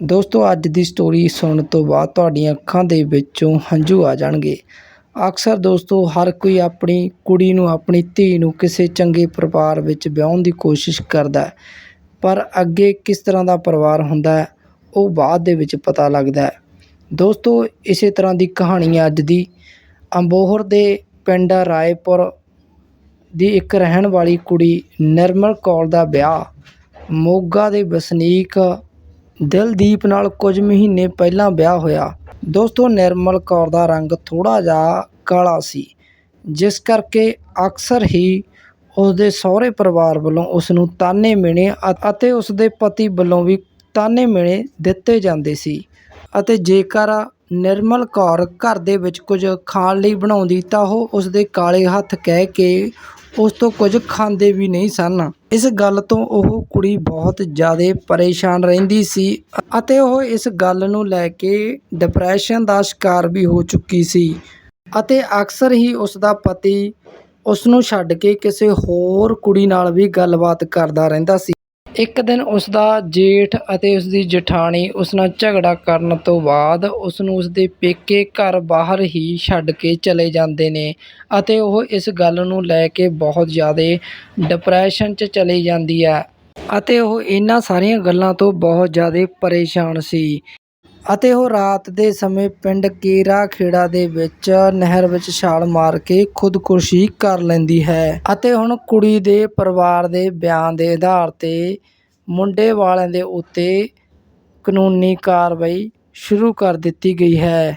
ਦੋਸਤੋ, ਅੱਜ ਦੀ ਸਟੋਰੀ ਸੁਣਨ ਤੋਂ ਬਾਅਦ ਤੁਹਾਡੀਆਂ ਅੱਖਾਂ ਦੇ ਵਿੱਚੋਂ ਹੰਝੂ ਆ ਜਾਣਗੇ। ਅਕਸਰ ਦੋਸਤੋ, ਹਰ ਕੋਈ ਆਪਣੀ ਕੁੜੀ ਨੂੰ, ਆਪਣੀ ਧੀ ਨੂੰ ਕਿਸੇ ਚੰਗੇ ਪਰਿਵਾਰ ਵਿੱਚ ਵਿਆਹੁਣ ਦੀ ਕੋਸ਼ਿਸ਼ ਕਰਦਾ ਹੈ, ਪਰ ਅੱਗੇ ਕਿਸ ਤਰ੍ਹਾਂ ਦਾ ਪਰਿਵਾਰ ਹੁੰਦਾ ਹੈ, ਉਹ ਬਾਅਦ ਦੇ ਵਿੱਚ ਪਤਾ ਲੱਗਦਾ ਹੈ। ਦੋਸਤੋ, ਇਸੇ ਤਰ੍ਹਾਂ ਦੀ ਕਹਾਣੀ ਹੈ ਅੱਜ ਦੀ ਅੰਬੋਹਰ ਦੇ ਪਿੰਡ ਰਾਏਪੁਰ ਦੀ ਇੱਕ ਰਹਿਣ ਵਾਲੀ ਕੁੜੀ ਨਿਰਮਲ ਕੌਰ ਦਾ ਵਿਆਹ ਮੋਗਾ ਦੇ ਵਸਨੀਕ ਦਿਲਦੀਪ ਨਾਲ ਕੁਝ ਮਹੀਨੇ ਪਹਿਲਾਂ ਵਿਆਹ ਹੋਇਆ। ਦੋਸਤੋ, ਨਿਰਮਲ ਕੌਰ ਦਾ ਰੰਗ ਥੋੜ੍ਹਾ ਜਿਹਾ ਕਾਲਾ ਸੀ, ਜਿਸ ਕਰਕੇ ਅਕਸਰ ਹੀ ਉਸਦੇ ਸਹੁਰੇ ਪਰਿਵਾਰ ਵੱਲੋਂ ਉਸ ਨੂੰ ਤਾਨੇ ਮਿਣੇ ਅ- ਅਤੇ ਉਸਦੇ ਪਤੀ ਵੱਲੋਂ ਵੀ ਤਾਨੇ ਮਿਹਣੇ ਦਿੱਤੇ ਜਾਂਦੇ ਸੀ। ਅਤੇ ਜੇਕਰ ਨਿਰਮਲ ਕੌਰ ਘਰ ਦੇ ਵਿੱਚ ਕੁਝ ਖਾਣ ਲਈ ਬਣਾਉਂਦੀ ਤਾਂ ਉਹ ਉਸਦੇ ਕਾਲੇ ਹੱਥ ਕਹਿ ਕੇ ਉਸ ਤੋਂ ਕੁਝ ਖਾਂਦੇ ਵੀ ਨਹੀਂ ਸਨ। ਇਸ ਗੱਲ ਤੋਂ ਉਹ ਕੁੜੀ ਬਹੁਤ ਜ਼ਿਆਦਾ ਪਰੇਸ਼ਾਨ ਰਹਿੰਦੀ ਸੀ ਅਤੇ ਉਹ ਇਸ ਗੱਲ ਨੂੰ ਲੈ ਕੇ ਡਿਪਰੈਸ਼ਨ ਦਾ ਸ਼ਿਕਾਰ ਵੀ ਹੋ ਚੁੱਕੀ ਸੀ ਅਤੇ ਅਕਸਰ ਹੀ ਉਸ ਦਾ ਪਤੀ ਉਸ ਨੂੰ ਛੱਡ ਕੇ ਕਿਸੇ ਹੋਰ ਕੁੜੀ ਨਾਲ ਵੀ ਗੱਲਬਾਤ ਕਰਦਾ ਰਹਿੰਦਾ ਸੀ। ਇੱਕ ਦਿਨ ਉਸ ਦਾ ਜੇਠ ਅਤੇ ਉਸ ਦੀ ਜਠਾਣੀ ਉਸ ਨਾਲ ਝਗੜਾ ਕਰਨ ਤੋਂ ਬਾਅਦ ਉਸ ਨੂੰ ਉਸ ਦੇ ਪੇਕੇ ਘਰ ਬਾਹਰ ਹੀ ਛੱਡ ਕੇ ਚਲੇ ਜਾਂਦੇ ਨੇ ਅਤੇ ਉਹ ਇਸ ਗੱਲ ਨੂੰ ਲੈ ਕੇ ਬਹੁਤ ਜ਼ਿਆਦਾ ਡਿਪਰੈਸ਼ਨ 'ਚ ਚਲੀ ਜਾਂਦੀ ਹੈ ਅਤੇ ਉਹ ਇਹਨਾਂ ਸਾਰੀਆਂ ਗੱਲਾਂ ਤੋਂ ਬਹੁਤ ਜ਼ਿਆਦਾ ਪਰੇਸ਼ਾਨ ਸੀ। ਅਤੇ ਉਹ ਰਾਤ ਦੇ ਸਮੇਂ ਪਿੰਡ ਕੇਰਾ ਖੇੜਾ ਦੇ ਵਿੱਚ ਨਹਿਰ ਵਿੱਚ ਛਾਲ ਮਾਰ ਕੇ ਖੁਦਕੁਸ਼ੀ ਕਰ ਲੈਂਦੀ ਹੈ ਅਤੇ ਹੁਣ ਕੁੜੀ ਦੇ ਪਰਿਵਾਰ ਦੇ ਬਿਆਨ ਦੇ ਆਧਾਰ ਤੇ ਮੁੰਡੇ ਵਾਲਿਆਂ ਦੇ ਉੱਤੇ ਕਾਨੂੰਨੀ ਕਾਰਵਾਈ ਸ਼ੁਰੂ ਕਰ ਦਿੱਤੀ ਗਈ ਹੈ।